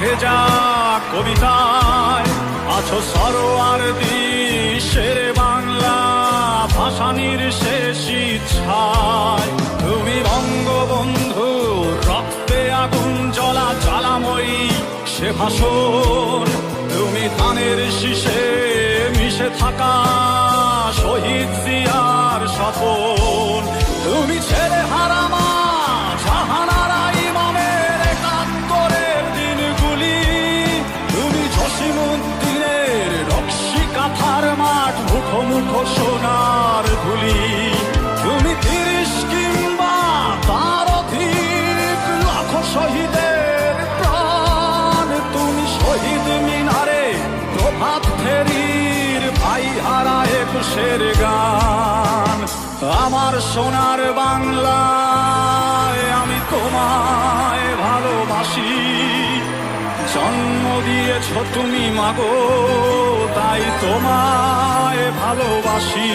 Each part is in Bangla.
ভেজা কবিতায় আছো সরোয়ার দিশের বাংলা ভাসানির শেষ ইচ্ছায়। তুমি বঙ্গবন্ধু, রক্তে আগুন জ্বলা জ্বালাময়ী সে ভাষণ। তুমি ধানের শীষে মিশে থাকা শহীদ জিয়ার সফল একুশের গান। আমার সোনার বাংলায় আমি তোমায় ভালোবাসি। জন্ম দিয়েছ তুমি মাগো, তাই তোমায় ভালোবাসি।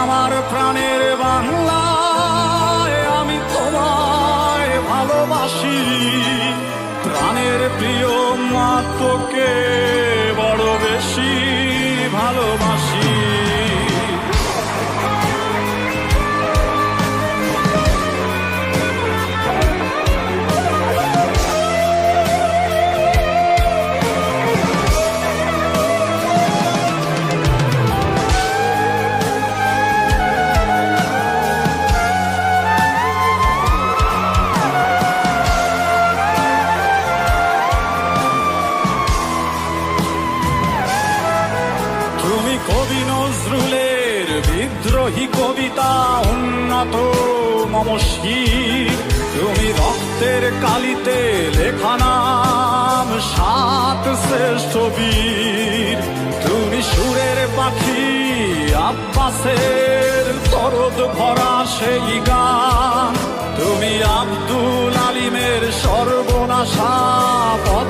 আমার প্রাণের বাংলায় আমি তোমায় ভালোবাসি। প্রাণের প্রিয় মা তোকে উন্নত মমশীর তুমি রক্তের কালিতে লেখা নাম, সাত শ্রেষ্ঠ বীর। তুমি সুরের পাখি, আব্বাসের তরদ ভরা সেই গান। তুমি আব্দুল আলিমের সর্বনাশা পদ্মা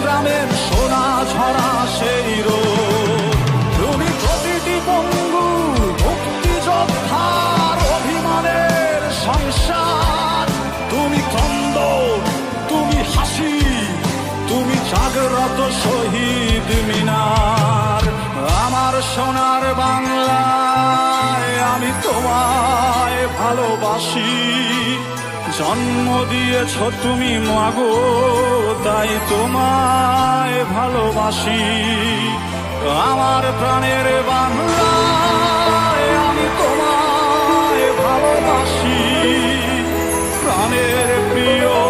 সংগ্রামের সোনা ঝরা সেই রোদ। তুমি প্রতিটি পঙ্গু মুক্তিযোদ্ধার অভিমানের সংসার। তুমি কন্দ তুমি হাসি, তুমি জাগ্রত শহীদ মিনার। আমার সোনার বাংলায় আমি তোমায় ভালোবাসি। জন্ম দিয়েছ তুমি, মাগো, তাই তোমায় ভালোবাসি। আমার প্রাণের বাংলা আমি তোমায় ভালোবাসি। প্রাণের প্রিয়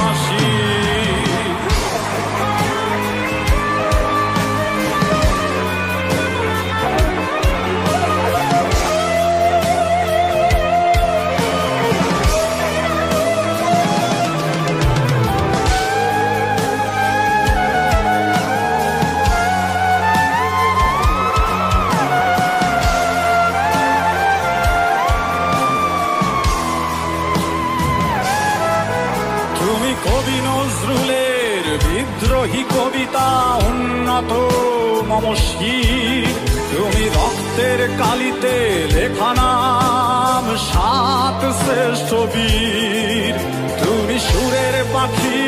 মমশীর তুমি রক্তের কালিতে লেখা নাম, সাত শ্রেষ্ঠ বীর। তুমি সুরের পাখি,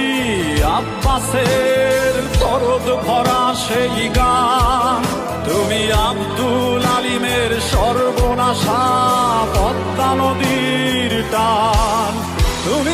আব্বাসের তরদ ভরা সেই গান। তুমি আব্দুল আলিমের সর্বনাশা, পদ্মা নদীর টান। তুমি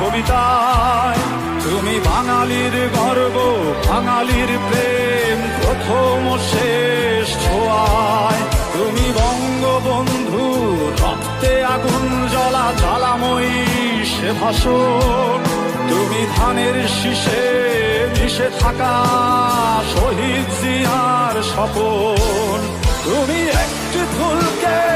কবিতায়, তুমি বাঙালির গর্ব, বাঙালির প্রেম, প্রথম শেষ ছোঁয়ায়। তুমি বঙ্গবন্ধু, রক্তে আগুন জ্বলা, জ্বালাময়ী সে ভাষণ। তুমি ধানের শীষে মিশে থাকা, শহীদ জিয়ার স্বপন। তুমি একটি ফুলকে